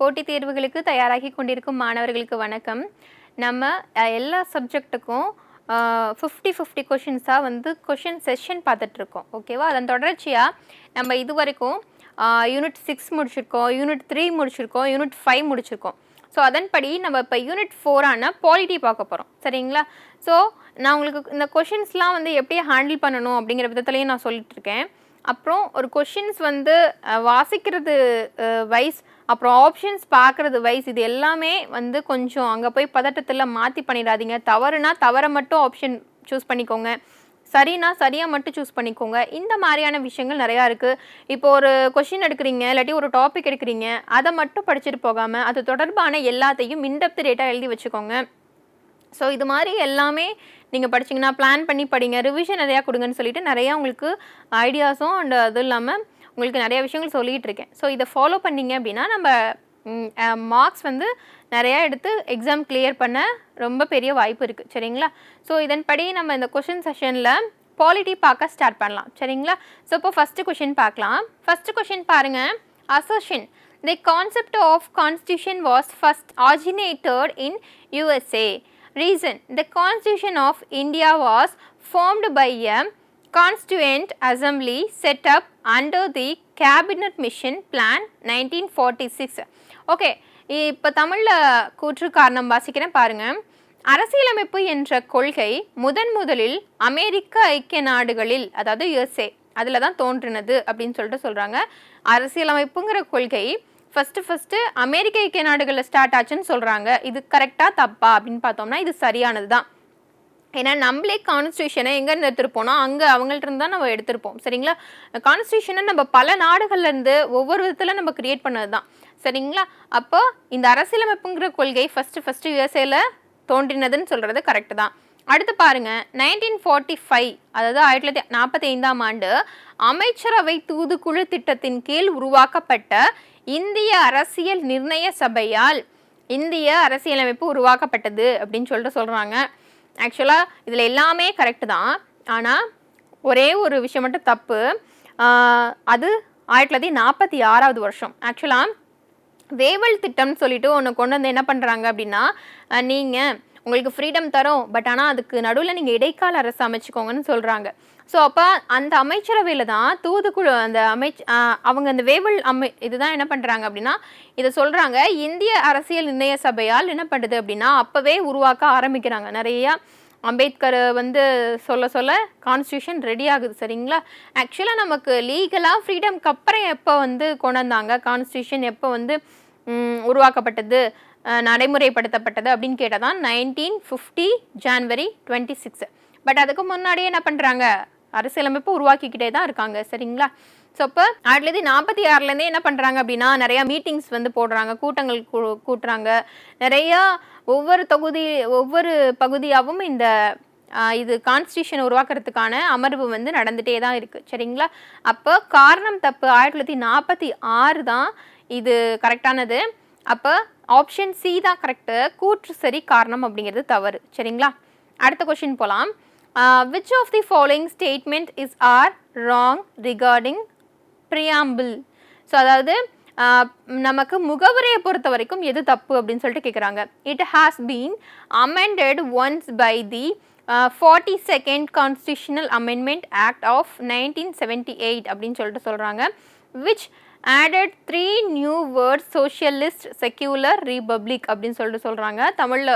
போட்டித் தேர்வுகளுக்கு தயாராகி கொண்டிருக்கும் மாணவர்களுக்கு வணக்கம். நம்ம எல்லா சப்ஜெக்ட்டுக்கும் ஃபிஃப்டி ஃபிஃப்டி கொஷின்ஸாக வந்து கொஷின் செஷன் பார்த்துட்ருக்கோம். ஓகேவா அதன் தொடர்ச்சியாக நம்ம இது வரைக்கும் யூனிட் சிக்ஸ் முடிச்சிருக்கோம் யூனிட் த்ரீ முடிச்சிருக்கோம் யூனிட் ஃபைவ் முடிச்சிருக்கோம். ஸோ அதன்படி நம்ம இப்போ யூனிட் ஃபோரான பாலிட்டி பார்க்க போகிறோம் சரிங்களா? ஸோ நான் உங்களுக்கு இந்த கொஷின்ஸ்லாம் வந்து எப்படி ஹேண்டில் பண்ணணும் அப்படிங்கிற விதத்துலையும் நான் சொல்லிட்டுருக்கேன் அப்புறம் ஒரு கொஷின்ஸ் வந்து வாசிக்கிறது வைஸ் அப்புறம் ஆப்ஷன்ஸ் பார்க்குறது வைஸ் இது எல்லாமே வந்து கொஞ்சம் அங்கே போய் பதட்டத்தில் மாற்றி பண்ணிடாதீங்க. தவறுனா தவறை மட்டும் ஆப்ஷன் சூஸ் பண்ணிக்கோங்க. சரினா சரியாக மட்டும் சூஸ் பண்ணிக்கோங்க. இந்த மாதிரியான விஷயங்கள் நிறையா இருக்குது இப்போ ஒரு கொஷின் எடுக்கிறீங்க இல்லாட்டி ஒரு டாபிக் எடுக்கிறீங்க அதை மட்டும் படிச்சுட்டு போகாமல் அது தொடர்பான எல்லாத்தையும் இன்டெப்த் டேட்டாக எழுதி வச்சுக்கோங்க. ஸோ இது மாதிரி எல்லாமே நீங்கள் படிச்சீங்கன்னா பிளான் பண்ணி படிங்க. ரிவிஷன் நிறையா கொடுங்கன்னு சொல்லிட்டு நிறையா உங்களுக்கு ஐடியாஸும் அண்ட் அதுவும் இல்லாமல் உங்களுக்கு நிறைய விஷயங்கள் சொல்லிகிட்டு இருக்கேன் ஸோ இதை ஃபாலோ பண்ணீங்க அப்படின்னா நம்ம மார்க்ஸ் வந்து நிறையா எடுத்து எக்ஸாம் கிளியர் பண்ண ரொம்ப பெரிய வாய்ப்பு இருக்குது சரிங்களா? ஸோ இதன்படி நம்ம இந்த கொஷின் செஷனில் பாலிட்டி பார்க்க ஸ்டார்ட் பண்ணலாம். சரிங்களா? ஸோ இப்போ ஃபஸ்ட்டு கொஷின் பார்க்கலாம். ஃபஸ்ட்டு கொஷின் பாருங்கள் assertion the concept of constitution was first originated in USA reason the constitution of India was formed by a constituent assembly set up under the cabinet mission plan 1946 okay இப்போ தமிழில் கூற்று காரணம் வாசிக்கிறேன் பாருங்க. அரசியலமைப்பு என்ற கொள்கை முதன் முதலில் அமெரிக்க ஐக்கிய நாடுகளில் அதாவது யுஎஸ்ஏ அதில் தான் தோன்றினது அப்படின்னு சொல்லிட்டு சொல்கிறாங்க அரசியலமைப்புங்கிற கொள்கை ஃபஸ்ட்டு ஃபஸ்ட்டு அமெரிக்க ஐக்கிய நாடுகளில் ஸ்டார்ட் ஆச்சுன்னு சொல்கிறாங்க இது கரெக்டாக தப்பா அப்படின்னு பார்த்தோம்னா இது சரியானது தான் ஏன்னா நம்மளே கான்ஸ்டியூஷனை எங்கேருந்து எடுத்திருப்போம்னா அங்கே அவங்கள்ட்ட இருந்து தான் நம்ம எடுத்திருப்போம். சரிங்களா? கான்ஸ்டியூஷனை நம்ம பல நாடுகள்லேருந்து ஒவ்வொரு விதத்தில் நம்ம கிரியேட் பண்ணது தான் சரிங்களா? அப்போ இந்த அரசியலமைப்புங்கிற கொள்கை ஃபஸ்ட்டு ஃபஸ்ட்டு யுஎஸ்ஏல தோன்றினதுன்னு சொல்கிறது கரெக்டு தான். அடுத்து பாருங்கள் நைன்டீன் ஃபார்ட்டி ஃபைவ் அதாவது ஆயிரத்தி தொள்ளாயிரத்தி நாற்பத்தி ஐந்தாம் ஆண்டு அமைச்சரவை தூதுக்குழு திட்டத்தின் கீழ் உருவாக்கப்பட்ட இந்திய அரசியல் நிர்ணய சபையால் இந்திய அரசியலமைப்பு உருவாக்கப்பட்டது அப்படின்னு சொல்லிட்டு சொல்கிறாங்க ஆக்சுவலாக இதில் எல்லாமே கரெக்டு தான். ஆனால் ஒரே ஒரு விஷயம் மட்டும் தப்பு. அது ஆயிரத்தி தொள்ளாயிரத்தி நாற்பத்தி ஆறாவது வருஷம். ஆக்சுவலாக வேவல் திட்டம்னு சொல்லிட்டு ஒன்று கொண்டு வந்து என்ன பண்ணுறாங்க அப்படின்னா நீங்கள் உங்களுக்கு ஃப்ரீடம் தரும். பட் ஆனால் அதுக்கு நடுவில் நீங்கள் இடைக்கால அரசு அமைச்சுக்கோங்கன்னு சொல்கிறாங்க ஸோ அப்போ அந்த அமைச்சரவையில் தான் தூதுக்குழு அந்த அமைச் அவங்க அந்த வேவல் அமை இதுதான் என்ன பண்ணுறாங்க அப்படின்னா இதை சொல்கிறாங்க இந்திய அரசியல் நிர்ணய சபையால் என்ன பண்ணுது அப்படின்னா அப்போவே உருவாக்க ஆரம்பிக்கிறாங்க. நிறையா அம்பேத்கர் வந்து சொல்ல சொல்ல கான்ஸ்டியூஷன் ரெடி ஆகுது சரிங்களா? ஆக்சுவலாக நமக்கு லீகலாக ஃப்ரீடம்க்கு அப்புறம் எப்போ வந்து கொண்டு வந்தாங்க கான்ஸ்டியூஷன் எப்போ வந்து உருவாக்கப்பட்டது? நடைமுறைப்படுத்தப்பட்டது அப்படின்னு கேட்டால் தான் nineteen fifty January twenty six but அதுக்கு முன்னாடியே என்ன பண்ணுறாங்க அரசியலமைப்பு உருவாக்கிக்கிட்டே தான் இருக்காங்க சரிங்களா? ஸோ அப்போ ஆயிரத்தி தொள்ளாயிரத்தி நாற்பத்தி ஆறுலேருந்தே என்ன பண்ணுறாங்க அப்படின்னா நிறையா மீட்டிங்ஸ் வந்து போடுறாங்க கூட்டங்கள் கூ- கூட்டுறாங்க. நிறையா ஒவ்வொரு தொகுதி ஒவ்வொரு பகுதியாகவும் இந்த இது கான்ஸ்டியூஷன் உருவாக்குறதுக்கான அமர்வு வந்து நடந்துகிட்டே தான் இருக்குது சரிங்களா? அப்போ காரணம் தப்பு ஆயிரத்தி தொள்ளாயிரத்தி நாற்பத்தி ஆறு தான் இது கரெக்டானது அப்போ ஆப்ஷன் சி தான் கரெக்டு கூற்று சரி காரணம் அப்படிங்கிறது தவறு. சரிங்களா? அடுத்த கொஷின் போகலாம் which of the following statement is or wrong regarding preamble so அதாவது uh, நமக்கு முகவரியை பொறுத்த வரைக்கும் எது தப்பு அப்படின்னு சொல்லிட்டு கேட்குறாங்க it has been amended once by the forty second constitutional amendment act of nineteen seventy eight அப்படின்னு சொல்லிட்டு சொல்கிறாங்க which added three new word socialist secular republic அப்படின்னு சொல்லிட்டு சொல்கிறாங்க தமிழில்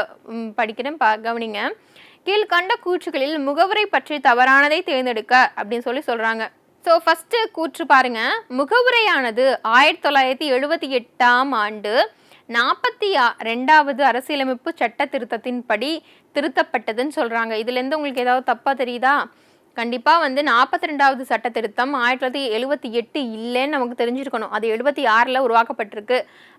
படிக்கிறேன் பா கவனிங்க. கீழ்கண்ட கூற்றுகளில் முகவரை பற்றி தவறானதை தேர்ந்தெடுக்க அப்படின்னு சொல்லி சொல்கிறாங்க ஸோ ஃபஸ்ட்டு கூற்று பாருங்கள் முகவுரையானது ஆயிரத்தி தொள்ளாயிரத்தி எழுபத்தி எட்டாம் ஆண்டு நாற்பத்தி ரெண்டாவது அரசியலமைப்பு சட்ட திருத்தத்தின்படி திருத்தப்பட்டதுன்னு சொல்கிறாங்க இதுலேருந்து உங்களுக்கு ஏதாவது தப்பாக தெரியுதா? கண்டிப்பாக வந்து நாற்பத்தி ரெண்டாவது சட்ட திருத்தம் ஆயிரத்தி தொள்ளாயிரத்தி எழுபத்தி எட்டு இல்லைன்னு நமக்கு தெரிஞ்சிருக்கணும். அது எழுபத்தி ஆறில் உருவாக்கப்பட்டிருக்கு.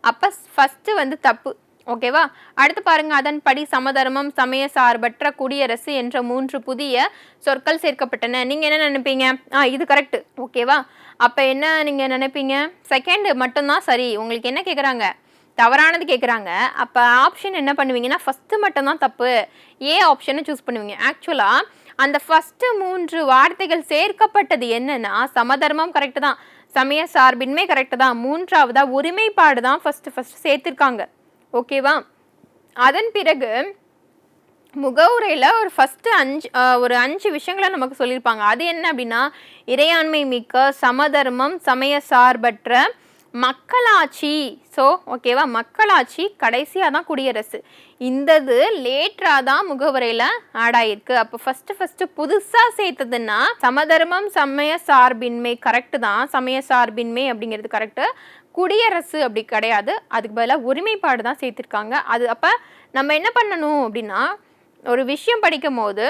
அப்போ ஃபஸ்ட்டு வந்து தப்பு. ஓகேவா அடுத்து பாருங்க அதன்படி சமதர்மம் சமய சார்பற்ற குடியரசு என்ற மூன்று புதிய சொற்கள் சேர்க்கப்பட்டன. நீங்க என்ன நினைப்பீங்க? ஆ இது கரெக்ட் ஓகேவா அப்ப என்ன நீங்க நினைப்பீங்க? செகண்ட் மட்டும்தான் சரி. உங்களுக்கு என்ன கேக்குறாங்க? தவறானது கேட்குறாங்க அப்போ ஆப்ஷன் என்ன பண்ணுவீங்கன்னா ஃபஸ்ட்டு மட்டும்தான் தப்பு. ஏ ஆப்ஷனை சூஸ் பண்ணுவீங்க. ஆக்சுவலாக அந்த ஃபஸ்ட்டு மூன்று வார்த்தைகள் சேர்க்கப்பட்டது என்னன்னா சமதர்மம் கரெக்டு தான். சமய சார்பின்மை கரெக்டு தான். மூன்றாவதாக ஒருமைப்பாடு தான் ஃபஸ்ட்டு ஃபஸ்ட்டு சேர்த்துருக்காங்க. ஓகேவா அதன் பிறகு முகவுரையில் ஒரு ஃபஸ்ட்டு அஞ்சு ஒரு அஞ்சு விஷயங்களை நமக்கு சொல்லியிருப்பாங்க. அது என்ன அப்படின்னா இறையாண்மை மிக்க சமதர்மம் சமய சார்பற்ற மக்களாட்சி. ஸோ ஓகேவா மக்களாட்சி கடைசியாக தான் குடியரசு. இந்தது லேட்டராக தான் முகவரையில் ஆட் ஆயிருக்கு அப்போ ஃபஸ்ட்டு ஃபஸ்ட்டு புதுசாக சேர்த்ததுன்னா சமதர்மம் சமய சார்பின்மை கரெக்டு தான். சமய சார்பின்மை அப்படிங்கிறது கரெக்டு குடியரசு அப்படி கிடையாது. அதுக்கு பதிலாக ஒருமைப்பாடு தான் சேர்த்துருக்காங்க. அது அப்போ நம்ம என்ன பண்ணணும் அப்படின்னா ஒரு விஷயம் படிக்கும் போது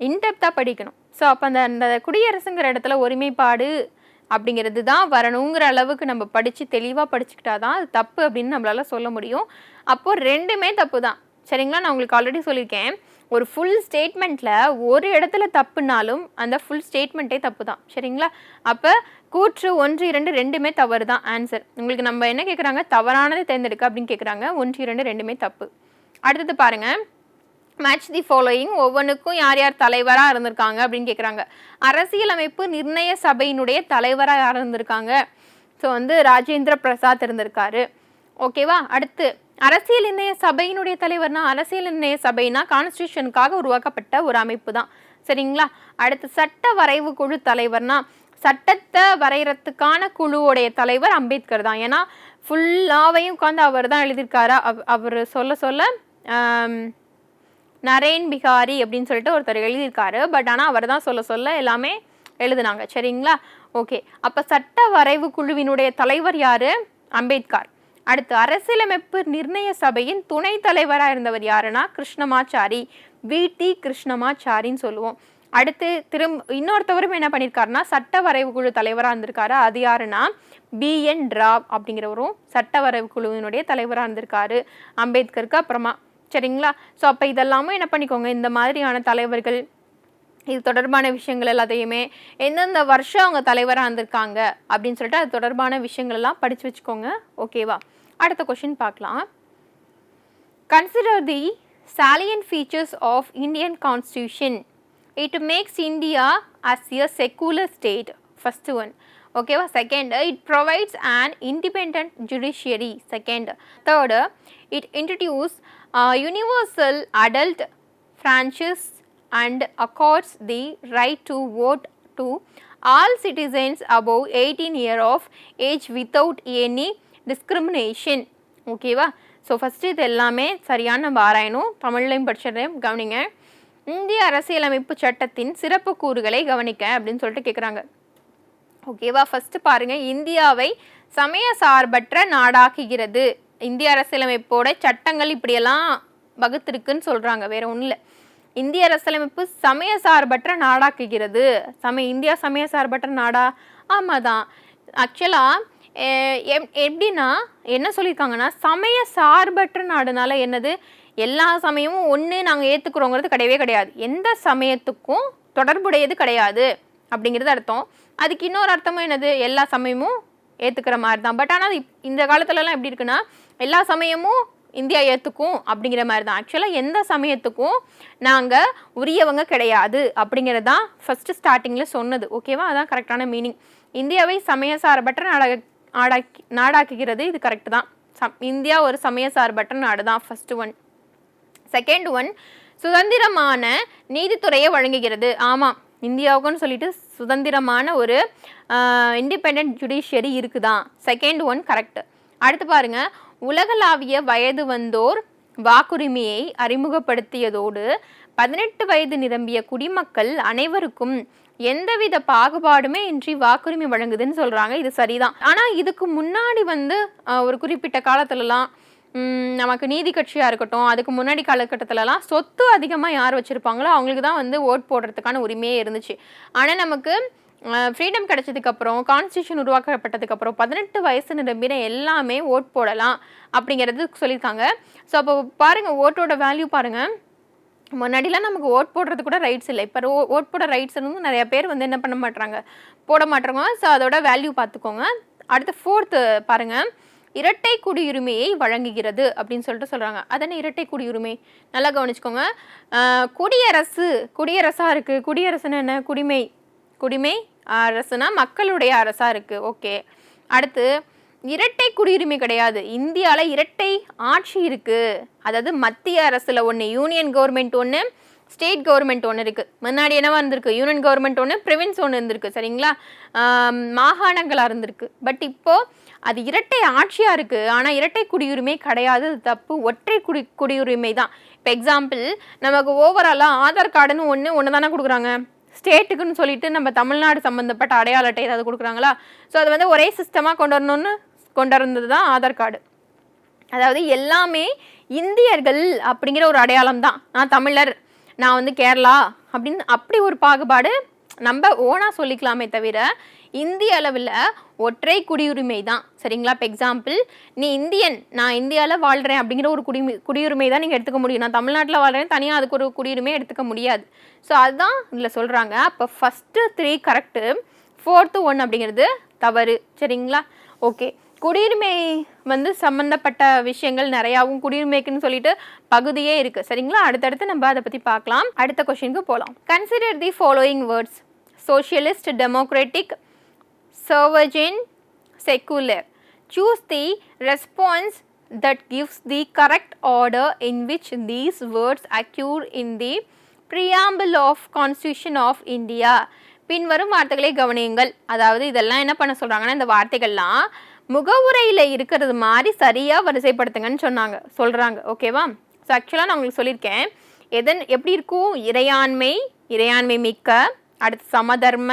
இன்டெப்த்தாக படிக்கணும். ஸோ அப்போ அந்த அந்த குடியரசுங்கிற இடத்துல ஒருமைப்பாடு அப்படிங்கிறது தான் வரணுங்கிற அளவுக்கு நம்ம படித்து தெளிவாக படிச்சுக்கிட்டா தான் அது தப்பு அப்படின்னு நம்மளால சொல்ல முடியும். அப்போது ரெண்டுமே தப்பு தான் சரிங்களா? நான் உங்களுக்கு ஆல்ரெடி சொல்லியிருக்கேன். ஒரு ஃபுல் ஸ்டேட்மெண்ட்டில் ஒரு இடத்துல தப்புனாலும் அந்த ஃபுல் ஸ்டேட்மெண்ட்டே தப்பு தான் சரிங்களா? அப்போ கூற்று ஒன்று இரண்டு ரெண்டுமே தவறு தான் ஆன்சர் உங்களுக்கு நம்ம என்ன கேட்குறாங்க தவறானதை தேர்ந்தெடுக்க அப்படின்னு கேட்குறாங்க ஒன்று இரண்டு ரெண்டுமே தப்பு. அடுத்தது பாருங்கள் மேட்ச் தி ஃபாலோயிங் ஒவ்வொன்றுக்கும் யார் யார் தலைவராக இருந்திருக்காங்க அப்படின்னு கேட்குறாங்க அரசியலமைப்பு நிர்ணய சபையினுடைய தலைவராக யார் இருந்திருக்காங்க? ஸோ வந்து ராஜேந்திர பிரசாத் இருந்திருக்காரு. ஓகேவா அடுத்து அரசியல் நிர்ணய சபையினுடைய தலைவர்னா அரசியல் நிர்ணய சபைனா கான்ஸ்டியூஷனுக்காக உருவாக்கப்பட்ட ஒரு அமைப்பு தான் சரிங்களா? அடுத்து சட்ட வரைவு குழு தலைவர்னா சட்டத்தை வரைகிறதுக்கான குழுவுடைய தலைவர் அம்பேத்கர் தான். ஏன்னா ஃபுல்லாவையும் உட்காந்து அவர் தான் எழுதியிருக்காரா. அவ் அவர் சொல்ல சொல்ல நரேன் பிகாரி அப்படின்னு சொல்லிட்டு ஒருத்தர் எழுதியிருக்காரு. பட் ஆனால் அவர் தான் சொல்ல சொல்ல எல்லாமே எழுதுனாங்க. சரிங்களா? ஓகே. அப்போ சட்ட வரைவு குழுவினுடைய தலைவர் யார்? அம்பேத்கர். அடுத்து அரசியலமைப்பு நிர்ணய சபையின் துணைத் தலைவராக இருந்தவர் யாருன்னா கிருஷ்ணமாச்சாரி. வி.டி. கிருஷ்ணமாச்சாரின்னு சொல்லுவோம். அடுத்து திரும்ப இன்னொருத்தவரும் என்ன பண்ணியிருக்காருன்னா சட்ட வரைவு குழு தலைவராக இருந்திருக்காரு. அது யாருன்னா பி. என். ராவ் அப்படிங்கிறவரும் சட்ட வரைவு குழுவினுடைய தலைவராக இருந்திருக்காரு. அம்பேத்கருக்கு அப்புறமா சரிங்களா ஸோ அப்போ இதெல்லாமே என்ன பண்ணிக்கோங்க இந்த மாதிரியான தலைவர்கள் இது தொடர்பான விஷயங்கள் எல்லாத்தையுமே எந்தெந்த வருஷம் அவங்க தலைவராக இருந்திருக்காங்க அப்படின்னு சொல்லிட்டு அது தொடர்பான விஷயங்கள் எல்லாம் படித்து வச்சுக்கோங்க ஓகேவா அடுத்த கொஷின் பார்க்கலாம் consider the salient features of Indian constitution it makes India as a secular state first one ஓகேவா second it provides and independent judiciary second third it introduce Uh, universal adult franchise and accords the right to vote to all citizens above 18 year of age without any discrimination. ஓகேவா so first இது எல்லாமே சரியான நம்ம ஆராயணும் தமிழ்லையும் படிச்சிடுறேன். கவனிங்க. இந்திய அரசியலமைப்பு சட்டத்தின் சிறப்பு கூறுகளை கவனிக்க அப்படின்னு சொல்லிட்டு கேட்குறாங்க ஓகேவா ஃபஸ்ட்டு பாருங்கள் இந்தியாவை சமய சார்பற்ற நாடாக்குகிறது. இந்திய அரசியலமைப்போட சட்டங்கள் இப்படியெல்லாம் வகுத்திருக்குன்னு சொல்கிறாங்க வேற ஒன்றும் இல்லை. இந்திய அரசியலமைப்பு சமய சார்பற்ற நாடாக்குகிறது. சமய இந்தியா சமய சார்பற்ற நாடா? ஆமாம் தான் ஆக்சுவலாக எப்படின்னா என்ன சொல்லியிருக்காங்கன்னா சமய சார்பற்ற நாடுனால என்னது? எல்லா சமயமும் ஒன்று நாங்கள் ஏற்றுக்குறோங்கிறது கிடையவே கிடையாது. எந்த சமயத்துக்கும் தொடர்புடையது கிடையாது அப்படிங்கிறது அர்த்தம். அதுக்கு இன்னொரு அர்த்தமும் என்னது? எல்லா சமயமும் ஏற்றுக்கிற மாதிரி தான். பட் ஆனால் இந்த காலத்துலலாம் எப்படி இருக்குன்னா எல்லா சமயமும் இந்தியா ஏற்றுக்கும் அப்படிங்கிற மாதிரி தான் ஆக்சுவலாக எந்த சமயத்துக்கும் நாங்கள் உரியவங்க கிடையாது அப்படிங்கிறது தான் ஃபஸ்ட்டு ஸ்டார்டிங்கில் சொன்னது ஓகேவா அதான் கரெக்டான மீனிங் இந்தியாவை சமய சார்பற்ற நாடக நாடாக்கி நாடாக்குகிறது இது கரெக்டு தான். சம் இந்தியா ஒரு சமய சார்பற்ற நாடு தான் ஃபஸ்ட்டு ஒன் செகண்ட் ஒன் சுதந்திரமான நீதித்துறையை வழங்குகிறது. ஆமாம் இந்தியாவுக்குன்னு சொல்லிட்டு சுதந்திரமான ஒரு இண்டிபெண்ட் ஜுடிஷியரி இருக்குதான். செகண்ட் ஒன் கரெக்ட் அடுத்து பாருங்கள் உலகளாவிய வயது வந்தோர் வாக்குரிமையை அறிமுகப்படுத்தியதோடு பதினெட்டு வயது நிரம்பிய குடிமக்கள் அனைவருக்கும் எந்தவித பாகுபாடுமே இன்றி வாக்குரிமை வழங்குதுன்னு சொல்கிறாங்க இது சரிதான். ஆனால் இதுக்கு முன்னாடி வந்து ஒரு குறிப்பிட்ட காலத்துலலாம் நமக்கு நீதி கட்சியாக இருக்கட்டும் அதுக்கு முன்னாடி காலகட்டத்திலலாம் சொத்து அதிகமாக யார் வச்சுருப்பாங்களோ அவங்களுக்கு தான் வந்து ஓட் போடுறதுக்கான உரிமையே இருந்துச்சு. ஆனால் நமக்கு ஃப்ரீடம் கிடைச்சதுக்கப்புறம் கான்ஸ்டியூஷன் உருவாக்கப்பட்டதுக்கப்புறம் பதினெட்டு வயசு நிரம்பின எல்லாமே ஓட் போடலாம் அப்படிங்கிறது சொல்லியிருக்காங்க. ஸோ அப்போ பாருங்கள் ஓட்டோட வேல்யூ பாருங்கள் முன்னாடிலாம் நமக்கு ஓட் போடுறது கூட ரைட்ஸ் இல்லை. இப்போ ஓட் போட ரைட்ஸ் இருந்து நிறைய பேர் வந்து என்ன பண்ண மாட்றாங்க? போட மாட்டுறாங்க ஸோ அதோட வேல்யூ பார்த்துக்கோங்க. அடுத்து ஃபோர்த்து பாருங்கள் இரட்டை குடியுரிமையை வழங்குகிறது அப்படின்னு சொல்லிட்டு சொல்கிறாங்க அதென்ன இரட்டை குடியுரிமை? நல்லா கவனிச்சுக்கோங்க. குடியரசு குடியரசாக இருக்குது குடியரசுன்னு என்ன? குடிமை. குடிமை அரசுனா மக்களுடைய அரசாக இருக்குது ஓகே. அடுத்து இரட்டை குடியுரிமை கிடையாது. இந்தியாவில் இரட்டை ஆட்சி இருக்குது அதாவது மத்திய அரசில் ஒன்று யூனியன் கவர்மெண்ட் ஒன்று ஸ்டேட் கவர்மெண்ட் ஒன்று இருக்குது முன்னாடி என்னவா இருந்திருக்கு? யூனியன் கவர்மெண்ட் ஒன்று ப்ரிவின்ஸ் ஒன்று இருந்திருக்கு. சரிங்களா? மாகாணங்களாக இருந்திருக்கு. பட் இப்போது அது இரட்டை ஆட்சியாக இருக்குது ஆனால் இரட்டை குடியுரிமை கிடையாது. அது தப்பு. ஒற்றை குடி குடியுரிமை தான். இப்போ எக்ஸாம்பிள் நமக்கு ஓவராலாக ஆதார் கார்டுன்னு ஒன்று ஒன்று தானே கொடுக்குறாங்க. ஸ்டேட்டுக்குன்னு சொல்லிட்டு நம்ம தமிழ்நாடு சம்மந்தப்பட்ட அடையாள அட்டை ஏதாவது கொடுக்குறாங்களா? ஸோ அது வந்து ஒரே சிஸ்டமாக கொண்டு வரணும்னு கொண்டு வந்தது தான் ஆதார் கார்டு. அதாவது எல்லாமே இந்தியர்கள் அப்படிங்கிற ஒரு அடையாளம் தான் நான் தமிழர் நான் வந்து கேரளா அப்படின்னு அப்படி ஒரு பாகுபாடு நம்ம ஓனாக சொல்லிக்கலாமே தவிர இந்திய அளவில் ஒற்றை குடியுரிமை தான் சரிங்களா? இப்போ எக்ஸாம்பிள் நீ இந்தியன் நான் இந்தியாவில் வாழ்கிறேன் அப்படிங்கிற ஒரு குடிமை குடியுரிமை தான் நீங்கள் எடுத்துக்க முடியும். நான் தமிழ்நாட்டில் வாழ்கிறேன் தனியாக அதுக்கு ஒரு குடியுரிமை எடுத்துக்க முடியாது. ஸோ அதுதான் இதில் சொல்கிறாங்க அப்போ first three correct fourth one அப்படிங்கிறது தவறு. சரிங்களா? ஓகே குடியுரிமை வந்து சம்மந்தப்பட்ட விஷயங்கள் நிறையாவும் குடியுரிமைக்குன்னு சொல்லிட்டு பகுதியே இருக்குது சரிங்களா? அடுத்தடுத்து நம்ம அதை பற்றி பார்க்கலாம். அடுத்த கொஷினுக்கு போகலாம் consider the following words socialist democratic sovereign secular choose the response that gives the correct order in which these words occur in the preamble of constitution of india. பின்வரும் வார்த்தைகளை கவனியுங்கள். அதாவது இதெல்லாம் என்ன பண்ண சொல்கிறாங்கன்னா இந்த வார்த்தைகள்லாம் முகவுரையில் இருக்கிறது மாதிரி சரியாக வரிசைப்படுத்துங்கன்னு சொன்னாங்க. சொல்கிறாங்க ஓகேவா ஸோ ஆக்சுவலாக நான் உங்களுக்கு சொல்லியிருக்கேன். எதன் எப்படி இருக்கும்? இறையாண்மை இறையாண்மை மிக்க அடுத்து சமதர்ம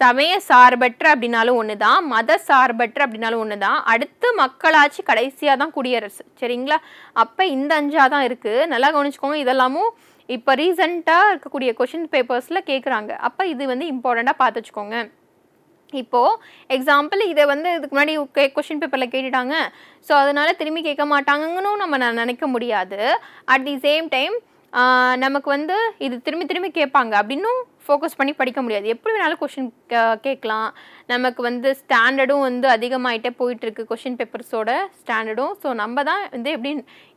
சமய சார்பற்ற அப்படின்னாலும் ஒன்று தான் மத சார்பற்ற அப்படின்னாலும் ஒன்று தான் அடுத்து மக்களாட்சி கடைசியாக தான் குடியரசு. சரிங்களா? அப்போ இந்த அஞ்சாக தான் இருக்குது நல்லா கவனிச்சுக்கோங்க இதெல்லாமும் இப்போ ரீசண்டாக இருக்கக்கூடிய கொஷின் பேப்பர்ஸில் கேட்குறாங்க அப்போ இது வந்து இம்பார்ட்டண்ட்டாக பார்த்து வச்சுக்கோங்க. இப்போது எக்ஸாம்பிள் இதை வந்து இதுக்கு முன்னாடி கே கொஷின் பேப்பரில் கேட்டுட்டாங்க. ஸோ அதனால் திரும்பி கேட்க மாட்டாங்கன்னு நம்ம நினைக்க முடியாது. அட் தி சேம் டைம் நமக்கு வந்து இது திரும்பி திரும்பி கேட்பாங்க. அப்படின்னும் ஃபோக்கஸ் பண்ணி படிக்க முடியாது. எப்படி வேணாலும் கொஷின் கேட்கலாம். நமக்கு வந்து ஸ்டாண்டர்டும் வந்து அதிகமாகிட்டே போயிட்டுருக்கு கொஷின் பேப்பர்ஸோட ஸ்டாண்டர்டும் ஸோ நம்ம தான் வந்து எப்படி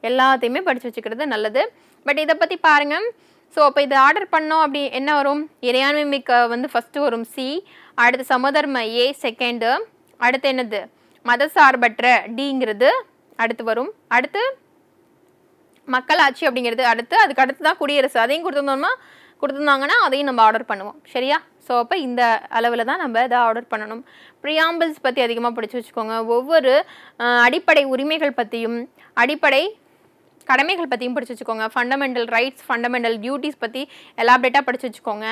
எல்லாத்தையுமே படித்து வச்சுக்கிறது நல்லது. பட் இதை பற்றி பாருங்கள் ஸோ அப்போ இது ஆர்டர் பண்ணோம் அப்படி என்ன வரும்? இறையாண்மை மிக்க வந்து ஃபஸ்ட்டு வரும் சி அடுத்து சமதர்ம ஏ செகண்டு அடுத்து என்னது? மதசார்பற்ற டிங்கிறது அடுத்து வரும். அடுத்து மக்களாட்சி அப்படிங்கிறது அடுத்து அதுக்கு அடுத்து தான் குடியரசு. அதையும் கொடுத்துருந்தோம்னா கொடுத்துருந்தாங்கன்னா அதையும் நம்ம ஆர்டர் பண்ணுவோம். சரியா? ஸோ அப்போ இந்த அளவில் தான் நம்ம இதை ஆர்டர் பண்ணணும். ப்ரியாம்பிள்ஸ் பற்றி அதிகமாக படித்து வச்சுக்கோங்க. ஒவ்வொரு அடிப்படை உரிமைகள் பற்றியும் அடிப்படை கடமைகள் பற்றியும் படித்து வச்சுக்கோங்க. ஃபண்டமெண்டல் ரைட்ஸ் ஃபண்டமெண்டல் டியூட்டிஸ் பற்றி எலாபரேட்டாக படித்து வச்சுக்கோங்க.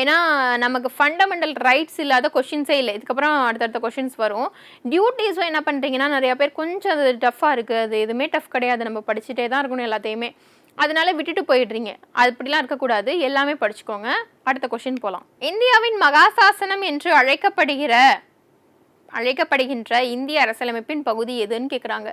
ஏன்னா நமக்கு ஃபண்டமெண்டல் ரைட்ஸ் இல்லாத கொஷின்ஸே இல்லை. இதுக்கப்புறம் அடுத்தடுத்த கொஷின்ஸ் வரும். டியூட்டிஸும் என்ன பண்ணுறீங்கன்னா நிறையா பேர் கொஞ்சம் அது டஃப்பாக இருக்குது அது எதுவுமே டஃப் கிடையாது. நம்ம படிச்சுட்டே தான் இருக்கணும் எல்லாத்தையுமே. அதனால விட்டுட்டு போயிடுறீங்க. அது அப்படிலாம் இருக்கக்கூடாது. எல்லாமே படிச்சுக்கோங்க. அடுத்த கொஷின் போகலாம் இந்தியாவின் மகாசாசனம் என்று அழைக்கப்படுகிற அழைக்கப்படுகின்ற இந்திய அரசியலமைப்பின் பகுதி எதுன்னு கேட்குறாங்க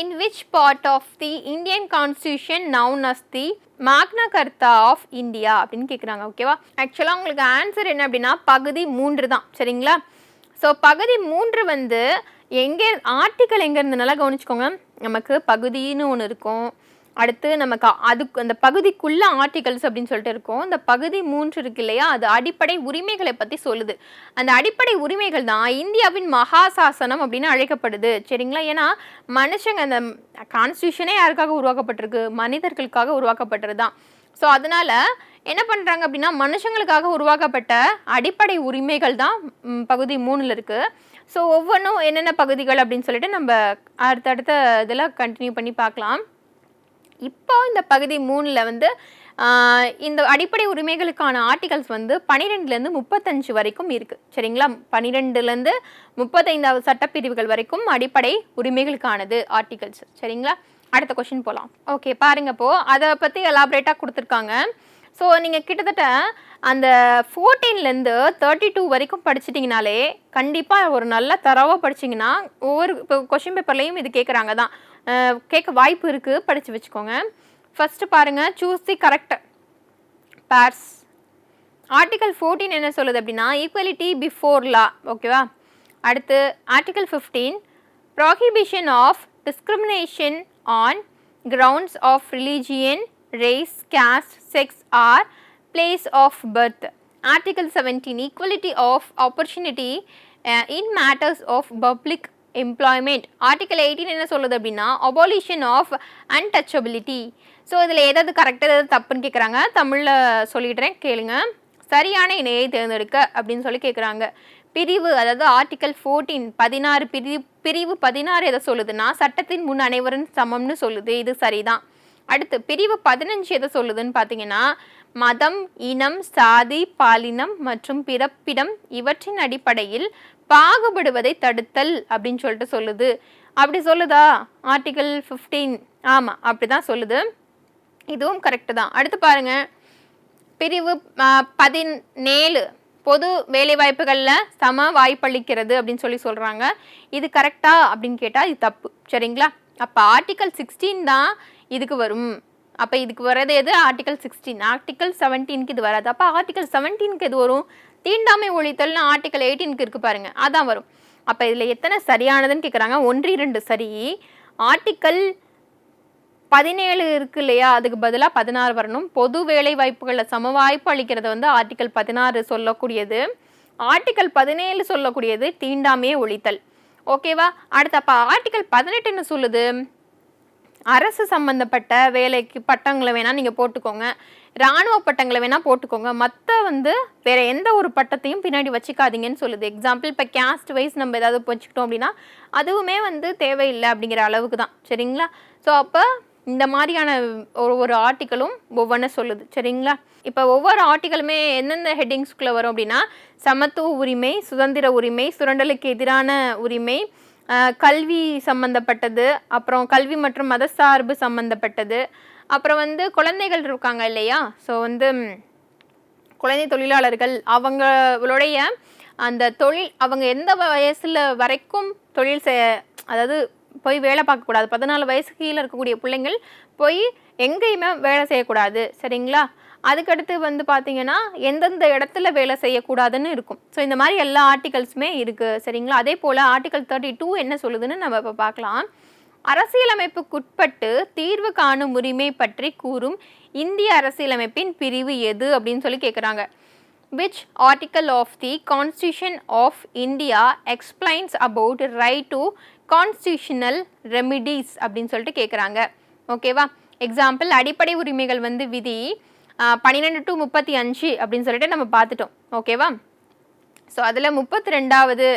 in which part of the Indian constitution known as the Magna Carta of India அப்படின்னு கேட்குறாங்க ஓகேவா ஆக்சுவலாக உங்களுக்கு ஆன்சர் என்ன அப்படின்னா பகுதி மூன்று தான். சரிங்களா? ஸோ பகுதி மூன்று வந்து எங்கே ஆர்டிக்கல் எங்கே இருந்து கவனிச்சுக்கோங்க. நமக்கு பகுதின்னு ஒன்று இருக்கும். அடுத்து நமக்கு அதுக்கு அந்த பகுதிக்குள்ள ஆர்டிகல்ஸ் அப்படின்னு சொல்லிட்டு இருக்கும். இந்த பகுதி மூன்று இருக்கு இல்லையா? அது அடிப்படை உரிமைகளை பற்றி சொல்லுது. அந்த அடிப்படை உரிமைகள் தான் இந்தியாவின் மகாசாசனம் அப்படின்னு அழைக்கப்படுது. சரிங்களா? ஏன்னா மனுஷங்க அந்த கான்ஸ்டியூஷனே யாருக்காக உருவாக்கப்பட்டிருக்கு? மனிதர்களுக்காக உருவாக்கப்பட்டது தான் ஸோ அதனால் என்ன பண்ணுறாங்க அப்படின்னா மனுஷங்களுக்காக உருவாக்கப்பட்ட அடிப்படை உரிமைகள் தான் பகுதி மூணில் இருக்குது ஸோ ஒவ்வொன்றும் என்னென்ன பகுதிகள் அப்படின்னு சொல்லிட்டு நம்ம அடுத்தடுத்த இதில் கண்டினியூ பண்ணி பார்க்கலாம். இப்போ இந்த பகுதி மூணில் வந்து இந்த அடிப்படை உரிமைகளுக்கான ஆர்டிகல்ஸ் வந்து பனிரெண்டுலேருந்து முப்பத்தஞ்சு வரைக்கும் இருக்குது சரிங்களா? பன்னிரெண்டுலேருந்து முப்பத்தைந்தாவது சட்டப்பிரிவுகள் வரைக்கும் அடிப்படை உரிமைகளுக்கானது ஆர்டிகல்ஸ். சரிங்களா? அடுத்த கொஷின் போகலாம் ஓகே பாருங்க இப்போ. அதை பற்றி எலாபரேட்டாக கொடுத்துருக்காங்க. ஸோ நீங்கள் கிட்டத்தட்ட அந்த ஃபோர்டீன்லேருந்து தேர்ட்டி டூ வரைக்கும் படிச்சிட்டிங்கனாலே கண்டிப்பாக ஒரு நல்ல தரவாக படிச்சிங்கன்னா ஒவ்வொரு இப்போ கொஷின் பேப்பர்லேயும் இது கேட்குறாங்க தான். கேட்க வாய்ப்பு இருக்குது படித்து வச்சுக்கோங்க. ஃபஸ்ட்டு பாருங்கள் choose the correct pairs article fourteen என்ன சொல்லுது அப்படின்னா ஈக்குவலிட்டி பிஃபோர் லா ஓகேவா அடுத்து article fifteen prohibition of discrimination on grounds of religion race caste sex or place of birth article seventeen equality of opportunity in matters of public employment article eighteen என்ன சொல்லுது அப்படின்னா abolition of untouchability so இதில் எதாவது கரெக்டாக எதாவது தப்புன்னு கேட்குறாங்க தமிழில் சொல்லிடுறேன் கேளுங்க. சரியான இணையை தேர்ந்தெடுக்க அப்படின்னு சொல்லி கேட்குறாங்க பிரிவு அதாவது ஆர்டிக்கல் ஃபோர்டீன் பதினாறு பிரிவு பிரிவு பதினாறு எதை சொல்லுதுன்னா சட்டத்தின் முன் அனைவரும் சமம்னு சொல்லுது. இது சரிதான். அடுத்து பிரிவு பதினஞ்சு எதை சொல்லுதுன்னு பார்த்தீங்கன்னா மதம் இனம் சாதி பாலினம் மற்றும் பிறப்பிடம் இவற்றின் அடிப்படையில் பாகுபடுவதை தடுத்தல் அப்படின்னு சொல்லிட்டு சொல்லுது. அப்படி சொல்லுதா? ஆர்டிகல் ஃபிஃப்டீன் ஆமாம் அப்படி தான் சொல்லுது. இதுவும் கரெக்டு தான். அடுத்து பாருங்கள் பிரிவு பதினேழு. பொது வேலைவாய்ப்புகளில் சம வாய்ப்பளிக்கிறது அப்படின்னு சொல்லி சொல்கிறாங்க இது கரெக்டா அப்படின்னு கேட்டால் இது தப்பு. சரிங்களா? அப்போ ஆர்டிக்கல் சிக்ஸ்டீன் தான் இதுக்கு வரும். அப்போ இதுக்கு வர்றது எது? ஆர்டிக்கல் சிக்ஸ்டீன் ஆர்டிக்கல் செவன்டீனுக்கு இது வராது. அப்போ ஆர்டிக்கல் செவன்டீனுக்கு எது வரும்? தீண்டாமை ஒழித்தல்னு ஆர்டிக்கல் எயிட்டீனுக்கு இருக்குது பாருங்கள் அதான் வரும். அப்போ இதில் எத்தனை சரியானதுன்னு கேட்குறாங்க ஒன்று இரண்டு சரி. ஆர்டிக்கல் பதினேழு இருக்கு இல்லையா? அதுக்கு பதிலாக பதினாறு வரணும். பொது வேலை வாய்ப்புகளில் சம வாய்ப்பு அளிக்கிறது வந்து ஆர்டிக்கல் பதினாறு சொல்லக்கூடியது. ஆர்டிக்கல் பதினேழு சொல்லக்கூடியது தீண்டாமையே ஒழித்தல். ஓகேவா அடுத்து அப்போ ஆர்டிக்கல் பதினெட்டுன்னு சொல்லுது. அரசு சம்மந்தப்பட்ட வேலைக்கு பட்டங்களை வேணால் நீங்கள் போட்டுக்கோங்க. இராணுவ பட்டங்களை வேணால் போட்டுக்கோங்க. மற்ற வந்து வேறு எந்த ஒரு பட்டத்தையும் பின்னாடி வச்சுக்காதீங்கன்னு சொல்லுது. எக்ஸாம்பிள் இப்போ கேஸ்ட் வைஸ் நம்ம ஏதாவது வச்சுக்கிட்டோம் அப்படின்னா அதுவுமே வந்து தேவையில்லை அப்படிங்கிற அளவுக்கு தான். சரிங்களா? ஸோ அப்போ இந்த மாதிரியான ஒரு ஒரு ஆர்டிக்கலும் ஒவ்வொன்றும் சொல்லுது. சரிங்களா? இப்போ ஒவ்வொரு ஆர்டிக்கலுமே எந்தெந்த ஹெட்டிங்ஸ்குள்ளே வரும் அப்படின்னா சமத்துவ உரிமை சுதந்திர உரிமை சுரண்டலுக்கு எதிரான உரிமை கல்வி சம்மந்தப்பட்டது அப்புறம் கல்வி மற்றும் மதசார்பு சம்மந்தப்பட்டது அப்புறம் வந்து குழந்தைகள் இருக்காங்க இல்லையா? ஸோ வந்து குழந்தை தொழிலாளர்கள் அவங்களுடைய அந்த தொழில் அவங்க எந்த வயசில் வரைக்கும் தொழில் செய் அதாவது போய் வேலை பார்க்கக்கூடாது. பதினாலு வயசு கீழே இருக்கக்கூடிய பிள்ளைங்கள் போய் எங்கேயுமே வேலை செய்யக்கூடாது. சரிங்களா? அதுக்கடுத்து வந்து பார்த்தீங்கன்னா எந்தெந்த இடத்துல வேலை செய்யக்கூடாதுன்னு இருக்கும். ஸோ இந்த மாதிரி எல்லா ஆர்டிகல்ஸுமே இருக்குது சரிங்களா? அதே போல் ஆர்டிகல் தேர்ட்டி டூ என்ன சொல்லுதுன்னு நம்ம இப்போ பார்க்கலாம் அரசியலமைப்புக்குட்பட்டு தீர்வு காணும் உரிமை பற்றி கூறும் இந்திய அரசியலமைப்பின் பிரிவு எது அப்படின்னு சொல்லி கேட்குறாங்க which article of the constitution of India explains about right to constitutional remedies அப்படின்னு சொல்லிட்டு கேட்குறாங்க ஓகேவா எக்ஸாம்பிள் அடிப்படை உரிமைகள் வந்து விதி பன்னிரெண்டு டு முப்பத்தி அஞ்சு அப்படின்னு சொல்லிட்டு நம்ம பார்த்துட்டோம். ஓகேவா ஸோ அதில் முப்பத்தி ரெண்டாவது